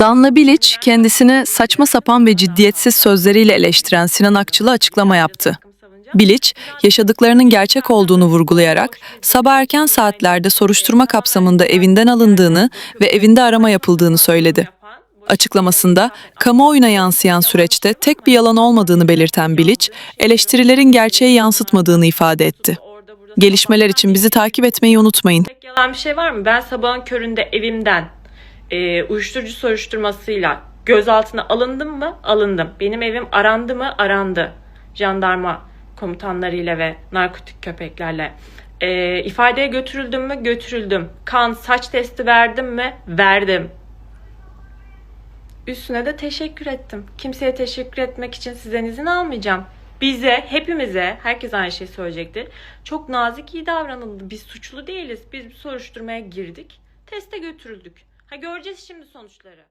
Danla Bilic kendisini saçma sapan ve ciddiyetsiz sözleriyle eleştiren Sinan Akçıl'a açıklama yaptı. Bilic, yaşadıklarının gerçek olduğunu vurgulayarak sabah erken saatlerde soruşturma kapsamında evinden alındığını ve evinde arama yapıldığını söyledi. Açıklamasında kamuoyuna yansıyan süreçte tek bir yalan olmadığını belirten Bilic, eleştirilerin gerçeği yansıtmadığını ifade etti. Gelişmeler için bizi takip etmeyi unutmayın. Tek yalan bir şey var mı? Ben sabahın köründe evimden e, uyuşturucu soruşturmasıyla gözaltına alındım mı? Alındım. Benim evim arandı mı? Arandı. Jandarma komutanlarıyla ve narkotik köpeklerle. E, ifadeye götürüldüm mü? Götürüldüm. Kan, saç testi verdim mi? Verdim. Üstüne de teşekkür ettim. Kimseye teşekkür etmek için sizden izin almayacağım. Bize, hepimize, herkes aynı şeyi söyleyecektir. Çok nazik iyi davranıldı. Biz suçlu değiliz. Biz bir soruşturmaya girdik. Teste götürüldük. Ha göreceğiz şimdi sonuçları.